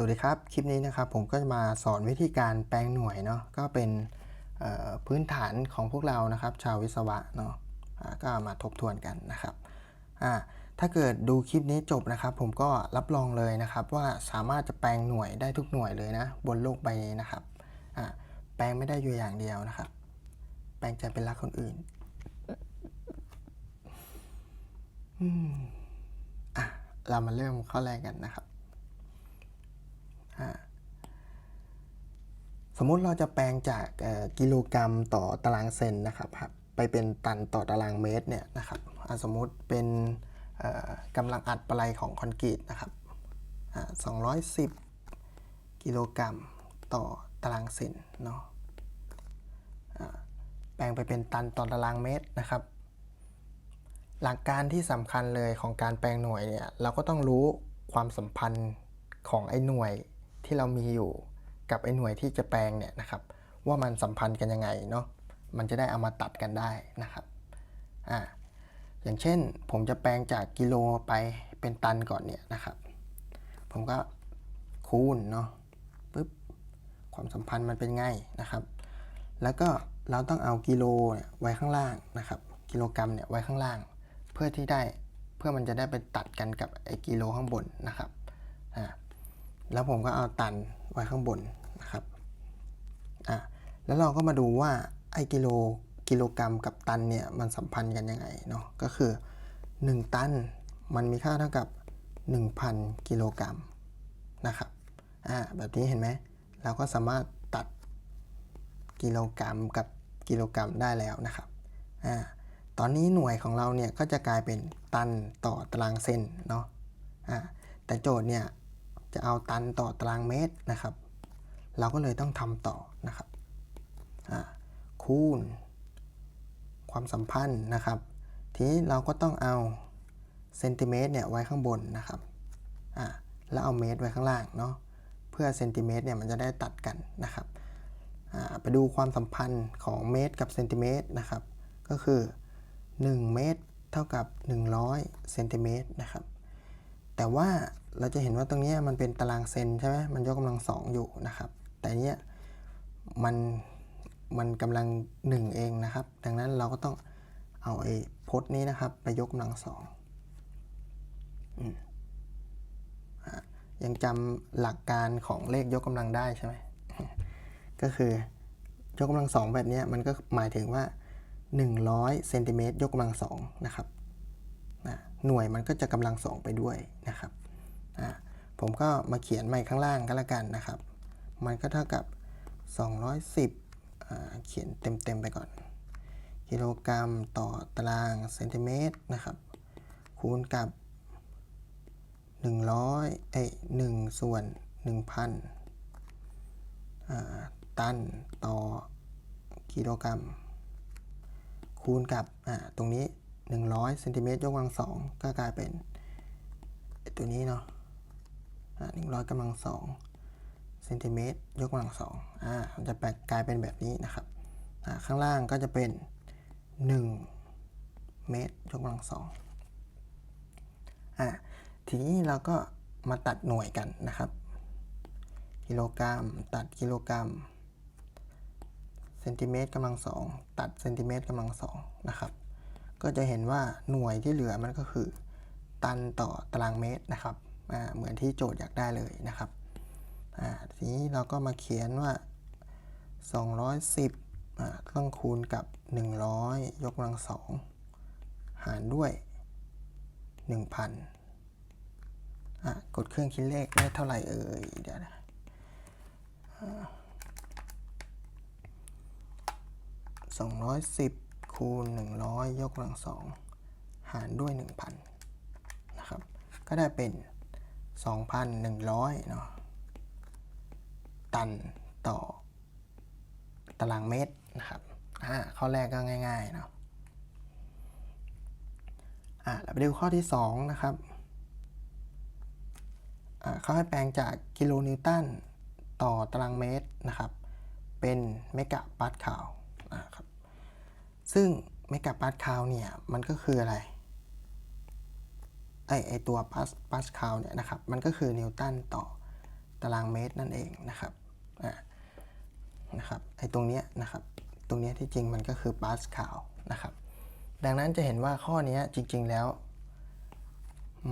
สวัสดีครับ คลิปนี้นะครับผมก็จะมาสอนวิธีการแปลงหน่วยเนาะก็เป็นพื้นฐานของพวกเรานะครับ ชาววิศวะเนาะอ่าก็มาทบทวนกันนะครับถ้าเกิดดูคลิปนี้จบนะครับ ผมก็รับรองเลยนะครับ ว่าสามารถจะแปลงหน่วยได้ทุกหน่วยเลยนะ บนโลกใบนี้นะครับแปลงไม่ได้อยู่อย่างเดียวนะครับ แปลงใจเป็นรักคนอื่นอะเรามาเริ่มข้อแรกกันนะครับ สมมุติเราจะแปลงจากกิโลกรัมต่อตารางเซนนะครับไปเป็นตันต่อตารางเมตรเนี่ยนะครับสมมุติเป็นกำลังอัดปลายของคอนกรีตนะครับอะ210 กิโลกรัมต่อตารางเซนเนาะแปลงไปเป็นตันต่อตารางเมตรนะครับ หลักการที่สำคัญเลยของการแปลงหน่วยเนี่ยเราก็ต้องรู้ความสัมพันธ์ของไอ้หน่วย ที่เรามีอยู่กับไอ้หน่วยที่จะแปลงเนี่ยนะครับ ว่ามันสัมพันธ์กันยังไงเนาะมันจะได้เอามาตัดกันได้นะครับอ่าอย่างเช่นผมจะแปลงจากกิโลไปเป็นตันก่อนเนี่ยนะครับ ผมก็คูณเนาะปึ๊บความสัมพันธ์มันเป็นไงนะครับ แล้วก็เราต้องเอากิโลเนี่ยไว้ข้างล่างนะครับ กิโลกรัมเนี่ยไว้ข้างล่าง เพื่อที่ได้เพื่อมันจะได้ไปตัดกันกับไอ้กิโลข้างบนนะครับอ่า แล้วผมก็เอาตันไว้ข้างบนนะครับอ่าแล้วเราก็มาดูว่าไอ้กิโลกิโลกรัมกับตันเนี่ยมันสัมพันธ์กันยังไงเนาะก็คือ 1 ตันมันมีค่าเท่ากับ 1,000 กิโลกรัมนะครับอ่าแบบนี้เห็นไหมเราก็สามารถตัดกิโลกรัมกับกิโลกรัมได้แล้วนะครับอ่าตอนนี้หน่วยของเราเนี่ยก็จะกลายเป็นตันต่อตารางเซนเนาะอ่าแต่โจทย์เนี่ย จะเอาตันต่อตารางเมตรนะครับ เราก็เลยต้องทำต่อนะครับคูณ ความสัมพันธ์นะครับ ทีนี้เราก็ต้องเอาเซนติเมตรเนี่ยไว้ข้างบนนะครับแล้วเอาเมตรไว้ข้างล่างเนาะเพื่อเซนติเมตรเนี่ยมันจะได้ตัดกันนะครับไปดูความสัมพันธ์ของเมตรกับเซนติเมตรนะครับ ก็คือ 1 เมตรเท่ากับ 100เซนติเมตรนะครับ แต่ว่า เราจะเห็นว่าตรงนี้มันเป็นตารางเซนใช่ไหมมันยกกำลังสองอยู่นะครับ แต่เนี้ยมันมันกำลัง1เองนะครับ ดังนั้นเราก็ต้องเอาไอ้พจน์นี้นะครับไปยกกำลังสองอยังจำหลักการของเลขยกกำลังได้ใช่ไหมก็คือยกกำลังสองแบบนี้มันก็หมายถึงว่า 100เซนติเมตรยกกำลังสองนะครับหน่วยมันก็จะกำลังสองไปด้วยนะครับ ผมก็มาเขียนใหม่ข้างล่างก็แล้วกันนะครับ มันก็เท่ากับ 210อ่าเขียนเต็มๆไปก่อน กิโลกรัมต่อตารางเซนติเมตรนะครับ คูณกับ 100 เอ้ย1ส่วน 1,000 ตันต่อกิโลกรัม คูณกับ ตรงนี้ 100เซนติเมตรยกกำลังสองก็กลายเป็นตัวนี้เนาะ อ่า100กำลังสองเซนติเมตรยกกำลังสองอ่ามันจะแปลกลายเป็นแบบนี้นะครับอ่าข้างล่างก็จะเป็น 1 เมตรยกกำลังสองอ่าทีนี้เราก็มาตัดหน่วยกันนะครับ กิโลกรัมตัดกิโลกรัมเซนติเมตรกำลังสองตัดเซนติเมตรกำลังสองนะครับ ก็จะเห็นว่าหน่วยที่เหลือมันก็คือ ตันต่อตารางเมตรนะครับ เหมือนที่โจทย์อยากได้เลยนะครับทีนี้เราก็มาเขียนว่า 210อ่าต้องคูณกับ 100 ยกกำลังสองหารด้วย 1,000 กดเครื่องคิดเลขได้เท่าไหร่เอ่ยเดี๋ยวนะสองร้อยสิบคูณหนึ่งร้อยยกกำลังสองหารด้วยหนึ่งพันนะครับ ก็ได้เป็น สองพันหนึ่งร้อยเนาะตันต่อ ตารางเมตรนะครับอ่าข้อแรกก็ง่ายๆเนาะอ่าเราไปดูข้อที่สองนะครับอ่าเขาให้แปลงจากกิโลนิวตันต่อตารางเมตรนะครับ เป็นเมกะปาสคาลนะครับซึ่งเมกะปาสคาลเนี่ย มันก็คืออะไร ไอไอตัวปาสปาสคาลเนี่ยนะครับ มันก็คือนิวตันต่อตารางเมตรนั่นเองนะครับอ่านะครับไอ้ตรงเนี้ยนะครับ ตรงเนี้ยที่จริงมันก็คือปาสคาลนะครับ ดังนั้นจะเห็นว่าข้อนี้จริง ๆแล้ว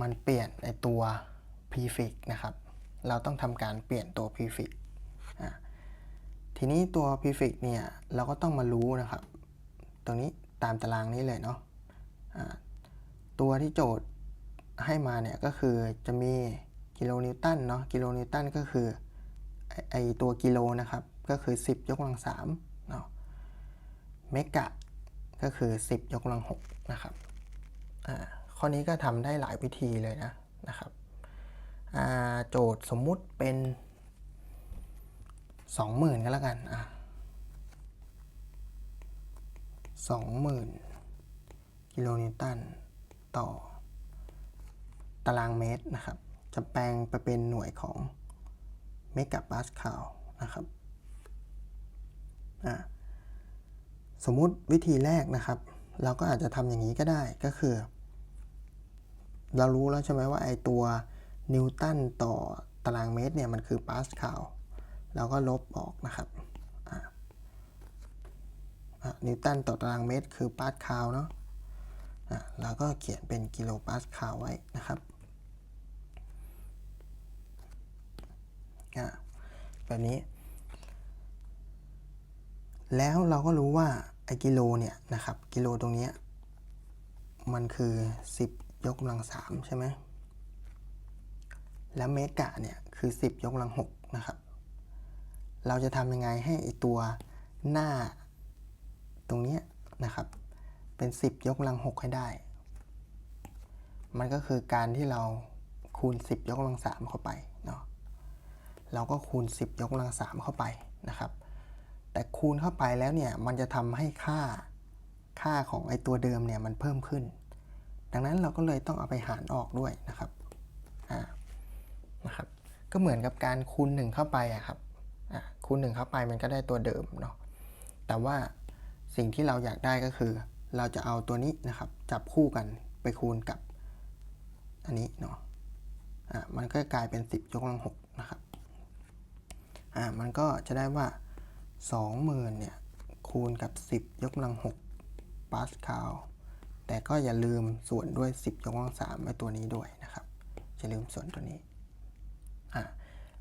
มันเปลี่ยนไอตัว prefix นะครับ เราต้องทำการเปลี่ยนตัว prefix อะทีนี้ตัว prefix เนี่ย เราก็ต้องมารู้นะครับ ตรงนี้ตามตารางนี้เลยเนาะะตัวที่โจทย์ ให้มาเนี่ยก็คือจะมีกิโลนิวตันเนาะกิโลนิวตันก็คือไอไอตัวกิโลนะครับ ก็คือ 10 ยกกำลัง3เนาะเมกะก็คือ 10 ยกกำลัง6นะครับอ่าข้อนี้ก็ทำได้หลายวิธีเลยนะนะครับอ่าโจทย์สมมุติเป็น 20,000ก็แล้วกันอะ20,000 กิโลนิวตันต่อ ตารางเมตรนะครับ จะแปลงไปเป็นหน่วยของเมกะปาสคาลนะครับสมมุติวิธีแรกนะครับ เราก็อาจจะทำอย่างนี้ก็ได้ก็คือ เรารู้แล้วใช่ไหมว่าไอตัวนิวตันต่อตารางเมตรเนี่ยมันคือปาสคาลเราก็ลบออกนะครับนิวตันต่อตารางเมตรคือปาสคาลเนาะะเราก็เขียนเป็นกิโลปาสคาลไว้นะครับอะ แบบนี้ แล้วเราก็รู้ว่าไอ้กิโลเนี่ยนะครับ กิโลตรงนี้มันคือ 10 ยกกำลัง3ใช่ไหมแล้วเมกะเนี่ยคือ 10 ยกกำลัง6นะครับ เราจะทำยังไงให้ไอตัวหน้าตรงนี้นะครับ เป็น 10 ยกกำลัง6ให้ได้ มันก็คือการที่เราคูณ 10 ยกกำลัง3เข้าไป เราก็คูณ 10 ยกกำลัง 3 เข้าไปนะครับ แต่คูณเข้าไปแล้วเนี่ยมันจะทำให้ค่าค่าของไอตัวเดิมเนี่ยมันเพิ่มขึ้น ดังนั้นเราก็เลยต้องเอาไปหารออกด้วยนะครับอ่านะครับก็เหมือนกับการคูณ 1 เข้าไปอะครับอ่าคูณ 1 เข้าไปมันก็ได้ตัวเดิมเนาะแต่ว่าสิ่งที่เราอยากได้ก็คือ เราจะเอาตัวนี้นะครับจับคู่กันไปคูณกับอันนี้เนาะอ่ามันก็กลายเป็น 10 ยกกำลัง6นะครับ อ่ามันก็จะได้ว่า 20,000เนี่ยคูณกับ 10 ยกกำลัง6ปาสคาลแต่ก็อย่าลืมส่วนด้วย 10 ยกกำลัง3ไว้ตัวนี้ด้วยนะครับอย่าลืมส่วนตัวนี้อะ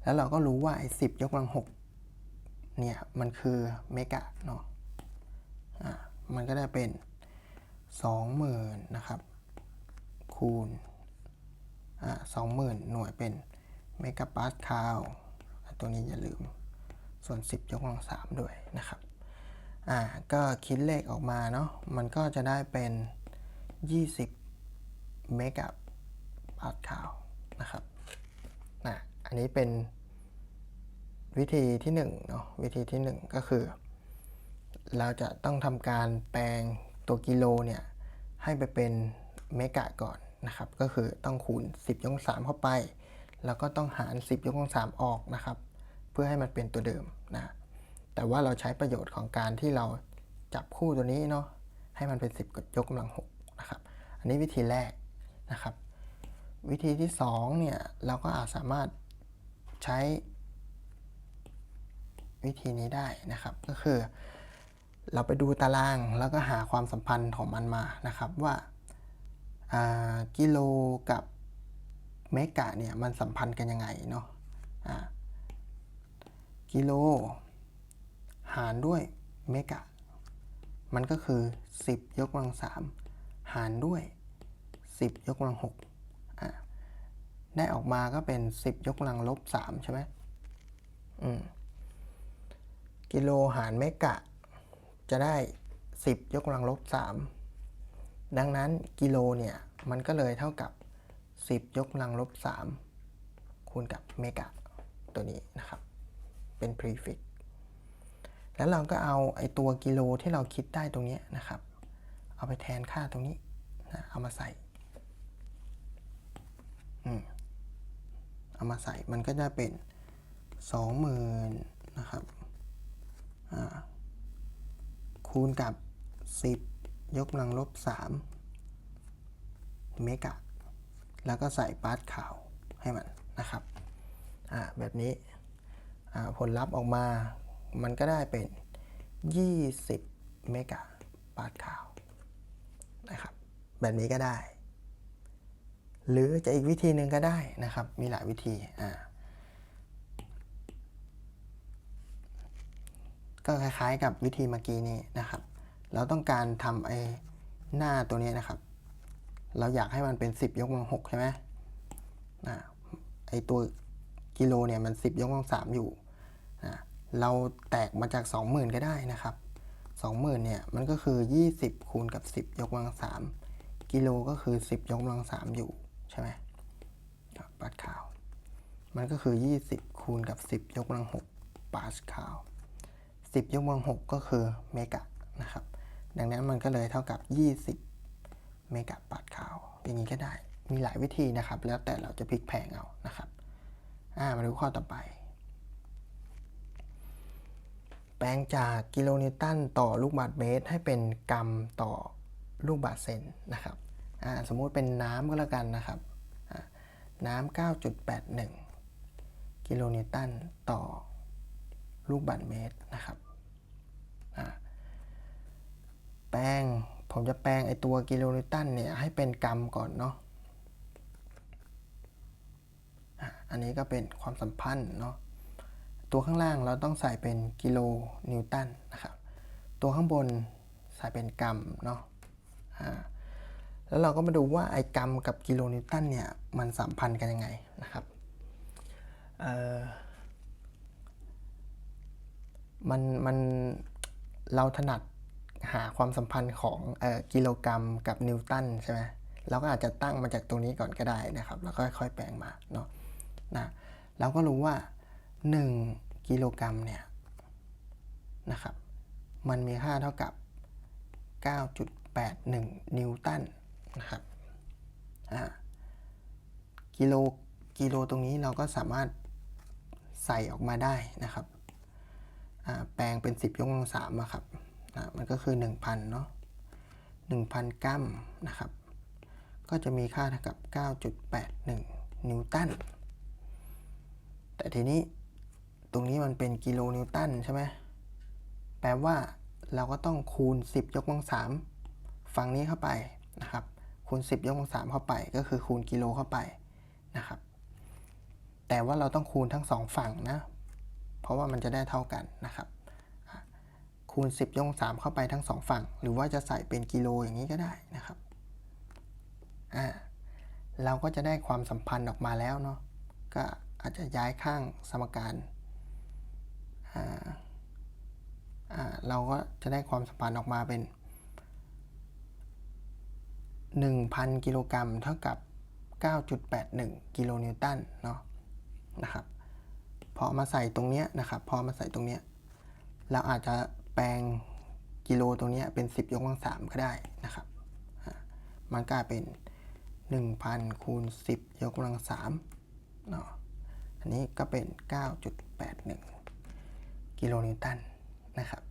แล้วเราก็รู้ว่าไอ้10 ยกกำลัง6เนี่ยมันคือเมกะเนาะอะมันก็ได้เป็น 20,000นะครับคูณอะ20,000 หน่วยเป็นเมกะปาสคาล ตัวนี้อย่าลืม ส่วน 10 ยกกำลัง 3 ด้วยนะครับ อ่า ก็คิดเลขออกมาเนาะ มันก็จะได้เป็น 20 เมกะปาสคาลนะครับนะอันนี้เป็นวิธีที่1เนาะ วิธีที่ 1 ก็คือ เราจะต้องทำการแปลงตัวกิโลเนี่ย ให้ไปเป็นเมกะก่อนนะครับ ก็คือต้องคูณ 10ยกกำลัง3เข้าไป แล้วก็ต้องหาร 10ยกกำลัง3ออกนะครับ พื่อให้มันเป็นตัวเดิมนะ แต่ว่าเราใช้ประโยชน์ของการที่เราจับคู่ตัวนี้เนาะให้มันเป็น 10 กดยกกำลัง6นะครับ อันนี้วิธีแรกนะครับ วิธีที่2เนี่ยเราก็อาจสามารถใช้วิธีนี้ได้นะครับ ก็คือ เราไปดูตารางแล้วก็หาความสัมพันธ์ของมันมานะครับว่ากิโลกับเมกะเนี่ยมันสัมพันธ์กันยังไงเนาะ กิโล หารด้วยเมกะ มันก็คือ 10 ยกกำลัง3หารด้วย 10 ยกกำลัง6อะได้ออกมาก็เป็น 10 ยกกำลังลบ3ใช่ไหมอืมกิโลหารเมกะ จะได้ 10 ยกกำลังลบ3ดังนั้นกิโลเนี่ยมันก็เลยเท่ากับ 10 ยกกำลังลบ3คูณกับเมกะตัวนี้นะครับ เป็น prefix แล้วเราก็เอาไอตัวกิโลที่เราคิดได้ตรงนี้นะครับ เอาไปแทนค่าตรงนี้นะเอามาใส่เอามาใส่มันก็จะเป็นสองหมื่นนะครับคูณกับ 10 ยกกำลังลบ 3 เมกะ แล้วก็ใส่ปาร์ตขาวให้มันนะครับ อ่า แบบนี้ ผลลัพธ์ออกมา มันก็ได้เป็น 20 เมกะปาสคาลนะครับ แบบนี้ก็ได้ หรือจะอีกวิธีหนึ่งก็ได้นะครับ มีหลายวิธีอ่าก็คล้ายๆกับวิธีเมื่อกี้นี้นะครับ เราต้องการทำไอ้หน้าตัวนี้นะครับ เราอยากให้มันเป็น 10 ยกกำลัง6ใช่ไหมไอตัวกิโลเนี่ยมัน 10 ยกกำลัง3อยู่ เราแตกมาจาก 20,000 ก็ได้นะครับ 20,000เนี่ยมันก็คือ 20 คูณกับ 10 ยกกำลัง3กิโลก็คือ 10 ยกกำลัง3อยู่ใช่ไหมครับปาสคาลมันก็คือ 20 คูณกับ 10 ยกกำลัง6ปาสคาล10 ยกกำลัง6ก็คือเมกะนะครับ ดังนั้นมันก็เลยเท่ากับ 20 เมกะปาสคาลอย่างนี้ก็ได้มีหลายวิธีนะครับ แล้วแต่เราจะพลิกแพลงเอานะครับ อ่ามาดูข้อต่อไป แปลงจากกิโลนิวตันต่อลูกบาศก์เมตร ให้เป็นกรัมต่อลูกบาศก์เซนนะครับสมมุติเป็นน้ำก็แล้วกันนะครับน้ำ9.81 กิโลนิวตันต่อลูกบาศก์เมตรนะครับแปลงผมจะแปลงไอตัวกิโลนิวตันเนี่ยให้เป็นกรัมก่อนเนาะอันนี้ก็เป็นความสัมพันธ์เนาะ ตัวข้างล่างเราต้องใส่เป็นกิโลนิวตันนะครับ ตัวข้างบนใส่เป็นกรัมเนาะอ่าแล้วเราก็มาดูว่าไอ้กรัมกับกิโลนิวตันเนี่ยมันสัมพันธ์กันยังไงนะครับเออมันมันเราถนัดหาความสัมพันธ์ของออกิโลกรัมกับนิวตันใช่ไหมเราก็อาจจะตั้งมาจากตรงนี้ก่อนก็ได้นะครับ แล้วก็ค่อยๆแปลงมาเนาะนะเราก็รู้ว่า 1กิโลกรัมเนี่ยนะครับ มันมีค่าเท่ากับ 9.81 นิวตันนะครับกิโลกิโลตรงนี้เราก็สามารถใส่ออกมาได้นะครับแปลงเป็น 10 ยกกำลังสามอะครับมันก็คือ 1,000เนาะ1,000 กรัมนะครับ ก็จะมีค่าเท่ากับ 9.81 นิวตัน แต่ทีนี้ ตรงนี้มันเป็นกิโลนิวตันใช่ไหมแปลว่าเราก็ต้องคูณ 10 ยกกำลังสามฝั่งนี้เข้าไปนะครับ คูณ 10 ยกกำลังสามเข้าไป ก็คือคูณกิโลเข้าไปนะครับ แต่ว่าเราต้องคูณทั้งสองฝั่งนะ เพราะว่ามันจะได้เท่ากันนะครับ คูณ 10 ยกกำลังสามเข้าไปทั้งสองฝั่ง หรือว่าจะใส่เป็นกิโลอย่างนี้ก็ได้นะครับอ่าเราก็จะได้ความสัมพันธ์ออกมาแล้วเนาะ ก็อาจจะย้ายข้างสมการ เราก็จะได้ความสัมพันธ์ออกมาเป็น 1,000 กิโลกรัมเท่ากับ 9.81 กิโลนิวตันเนาะนะครับพอมาใส่ตรงเนี้ยนะครับพอมาใส่ตรงเนี้ยเราอาจจะแปลงกิโลตรงเนี้ยเป็น 10 ยกกำลังสามก็ได้นะครับ มันก็เป็น 1,000คูณ10 ยกกำลังสามเนาะ อันนี้ก็เป็น 9.81 กิโลนิวตันนะครับ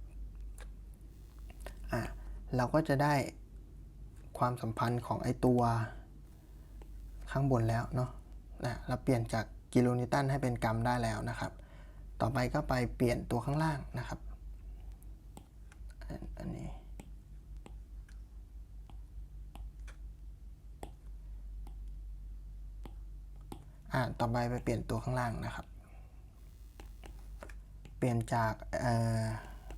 อะเราก็จะได้ความสัมพันธ์ของไอตัวข้างบนแล้วเนาะนะเราเปลี่ยนจากกิโลนิวตันให้เป็นกรัมได้แล้วนะครับ ต่อไปก็ไปเปลี่ยนตัวข้างล่างนะครับ อันนี้ อ่า ต่อไปไปเปลี่ยนตัวข้างล่างนะครับ ลี่ยนจาก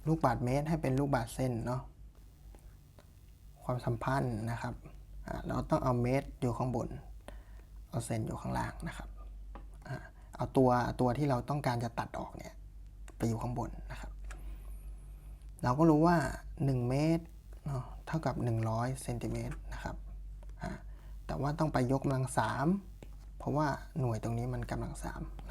ลูกบาทเมตรให้เป็นลูกบาทเส้นเนาะความสัมพันธ์นะครับ เราต้องเอาเมตรอยู่ข้างบน เอาเซนอยู่ข้างล่างนะครับ เอาตัวตัวที่เราต้องการจะตัดออกเนี่ยไปอยู่ข้างบนนะครับ เราก็รู้ว่า 1 เมตรเท่ากับ 100เซนติเมตรนะครับ แต่ว่าต้องไปยกกำลัง 3 เพราะว่าหน่วยตรงนี้มันกำลัง3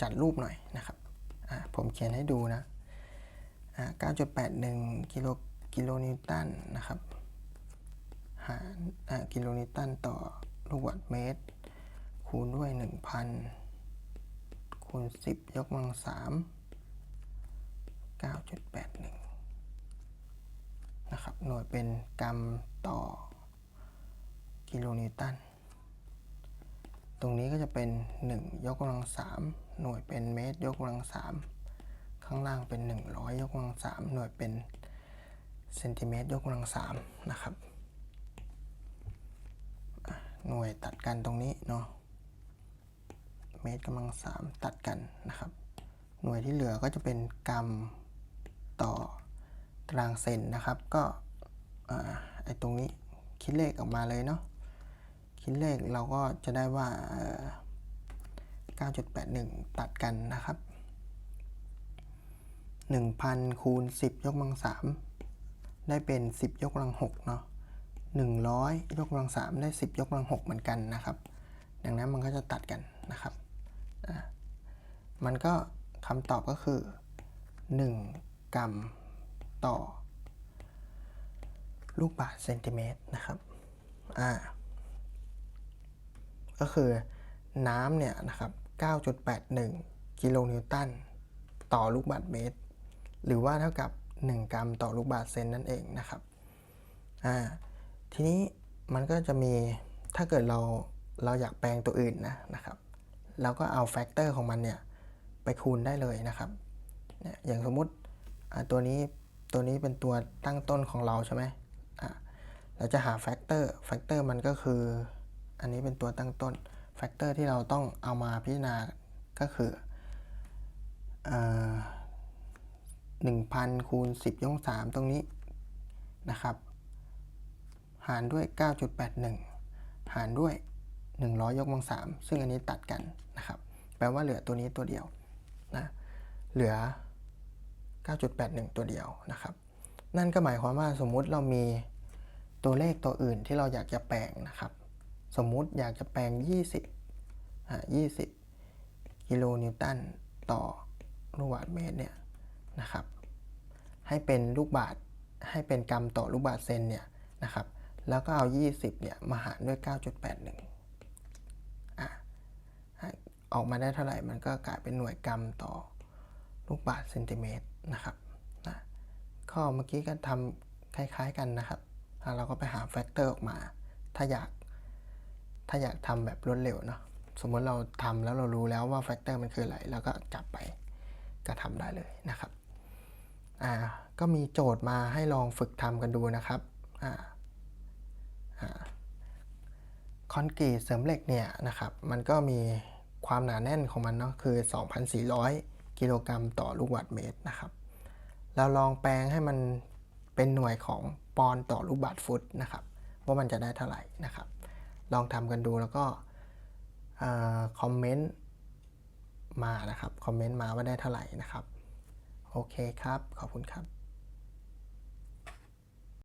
จัดรูปหน่อยนะครับ ผมเขียนให้ดูนะ 9.81 กิโลกิโลนิวตันนะครับ หารกิโลนิวตันต่อลูกวัตต์เมตร คูณด้วย 1,000 คูณ 10 ยกกำลังสาม9.81นะครับหน่วยเป็นกรัมต่อกิโลนิวตัน ตรงนี้ก็จะเป็น 1 ยกกำลัง 3 หน่วยเป็นเมตร ยกกำลัง 3 ข้างล่างเป็น 100 ยกกำลัง 3 หน่วยเป็นเซนติเมตร ยกกำลัง 3 นะครับ หน่วยตัดกันตรงนี้เนาะ เมตรกำลัง 3 ตัดกันนะครับ หน่วยที่เหลือก็จะเป็นกรัมต่อตารางเซนนะครับ ก็อไอตรงนี้คิดเลขออกมาเลยเนาะ คิดเลขเราก็จะได้ว่าเอ่อ9.81 ตัดกันนะครับ 1,000 คูณ 10 ยกกำลัง 3 ได้เป็น 10 ยกกำลัง 6 เนาะ100 ยกกำลัง 3 ได้ 10 ยกกำลัง 6 เหมือนกันนะครับ ดังนั้นมันก็จะตัดกันนะครับ มันก็คำตอบก็คือ 1 กรัมต่อ ลูกบาศก์เซนติเมตรนะครับ อ่า ก็คือน้ำเนี่ยนะครับ 9.81 กิโลนิวตันต่อลูกบาศก์เมตร หรือว่าเท่ากับ 1 กรัมต่อลูกบาศก์เซนนั่นเองนะครับอ่าทีนี้มันก็จะมีถ้าเกิดเราเราอยากแปลงตัวอื่นนะนะครับเราก็เอาแฟกเตอร์ของมันเนี่ยไปคูณได้เลยนะครับเนี่ยอย่างสมมุติตัวนี้ตัวนี้เป็นตัวตั้งต้นของเราใช่ไหมอ่าเราจะหาแฟกเตอร์แฟกเตอร์มันก็คือ อันนี้เป็นตัวตั้งต้นแฟกเตอร์ที่เราต้องเอามาพิจารณาก็คือหนึ่งพันคูณสิบยกสามตรงนี้นะครับ หารด้วย 9.81 หารด้วย 100 ยกกำลัง3ซึ่งอันนี้ตัดกันนะครับ แปลว่าเหลือตัวนี้ตัวเดียวนะเหลือ 9.81 ตัวเดียวนะครับ นั่นก็หมายความว่าสมมุติเรามีตัวเลขตัวอื่นที่เราอยากจะแปลงนะครับ สมมุติอยากจะแปลง 20อ่า20 กิโลนิวตันต่อลูกบาศก์เมตรเนี่ยนะครับ ให้เป็นลูกบาศก์ให้เป็นกรัมต่อลูกบาศก์เซนเนี่ยนะครับ แล้วก็เอา 20เนี่ยมาหารด้วย 9.81อะออกมาได้เท่าไหร่มันก็กลายเป็นหน่วยกรัมต่อลูกบาศก์เซนติเมตรนะครับนะข้อเมื่อกี้ก็ทำคล้ายๆกันนะครับแล้วเราก็ไปหาแฟกเตอร์ออกมา ถ้าอยาก ถ้าอยากทำแบบรวดเร็วเนาะสมมติเราทำแล้วเรารู้แล้วว่าแฟกเตอร์มันคืออะไรแล้วก็จับไปก็ทำได้เลยนะครับอ่าก็มีโจทย์มาให้ลองฝึกทำกันดูนะครับอ่าคอนกรีตเสริมเหล็กเนี่ยนะครับมันก็มีความหนาแน่นของมันเนาะคือ 2,400 กิโลกรัมต่อลูกบาศก์เมตรนะครับเราลองแปลงให้มันเป็นหน่วยของปอนด์ต่อลูกบาศก์ฟุตนะครับ ว่ามันจะได้เท่าไหร่นะครับ ลองทำกันดูแล้วก็คอมเมนต์มานะครับ คอมเมนต์มาว่าได้เท่าไหร่นะครับ โอเคครับ ขอบคุณครับ